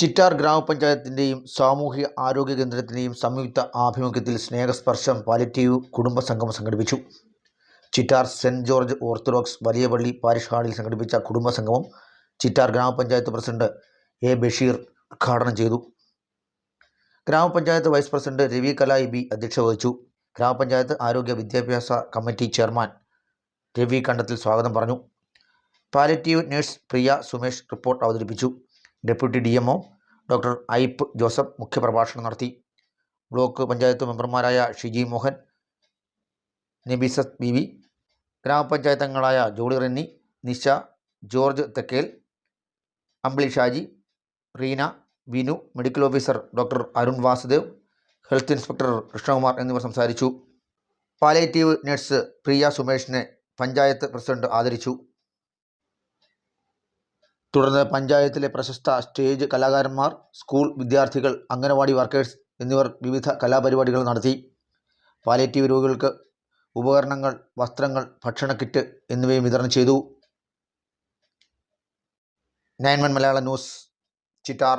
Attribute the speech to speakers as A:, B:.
A: ചിറ്റാർ ഗ്രാമപഞ്ചായത്തിന്റെയും സാമൂഹ്യ ആരോഗ്യ കേന്ദ്രത്തിന്റെയും സംയുക്ത ആഭിമുഖ്യത്തിൽ സ്നേഹസ്പർശം പാലിറ്റീവ് കുടുംബ സംഗമം സംഘടിപ്പിച്ചു. ചിറ്റാർ സെന്റ് ജോർജ് ഓർത്തഡോക്സ് വലിയ പള്ളി പാരിഷ് ഹാളിൽ സംഘടിപ്പിച്ച കുടുംബ സംഗമം ചിറ്റാർ ഗ്രാമപഞ്ചായത്ത് പ്രസിഡന്റ് എ ബഷീർ ഉദ്ഘാടനം ചെയ്തു. ഗ്രാമപഞ്ചായത്ത് vice president Ravi Kalayi B അധ്യക്ഷത വഹിച്ചു. ഗ്രാമപഞ്ചായത്ത് ആരോഗ്യ വിദ്യാഭ്യാസ കമ്മിറ്റി ചെയർമാൻ രവി കണ്ടത്തിൽ സ്വാഗതം പറഞ്ഞു. Palliative nurse Priya Sumesh report അവതരിപ്പിച്ചു. Deputy D M doctor Ipe Joseph മുഖ്യപ്രഭാഷണം നടത്തി. ബ്ലോക്ക് പഞ്ചായത്ത് മെമ്പർമാരായ ഷിജി മോഹൻ നബീസത്ത് ബി വി ഗ്രാമപഞ്ചായത്ത് അംഗങ്ങളായ Jolly Renny Nisha George Thekkel Ambili Shaji Reena Vinu medical officer doctor Arun Vasudev health inspector Krishnakumar എന്നിവർ സംസാരിച്ചു. Palliative nurse Priya സുമേഷിനെ panchayat president ആദരിച്ചു. തുടർന്ന് പഞ്ചായത്തിലെ പ്രശസ്ത സ്റ്റേജ് കലാകാരന്മാർ സ്കൂൾ വിദ്യാർത്ഥികൾ അംഗനവാടി വർക്കേഴ്സ് എന്നിവർ വിവിധ കലാപരിപാടികൾ നടത്തി. പാലേറ്റീവ് രോഗികൾക്ക് ഉപകരണങ്ങൾ വസ്ത്രങ്ങൾ ഭക്ഷണ കിറ്റ് എന്നിവയും വിതരണം ചെയ്തു. Nine Malayalam news Chittar.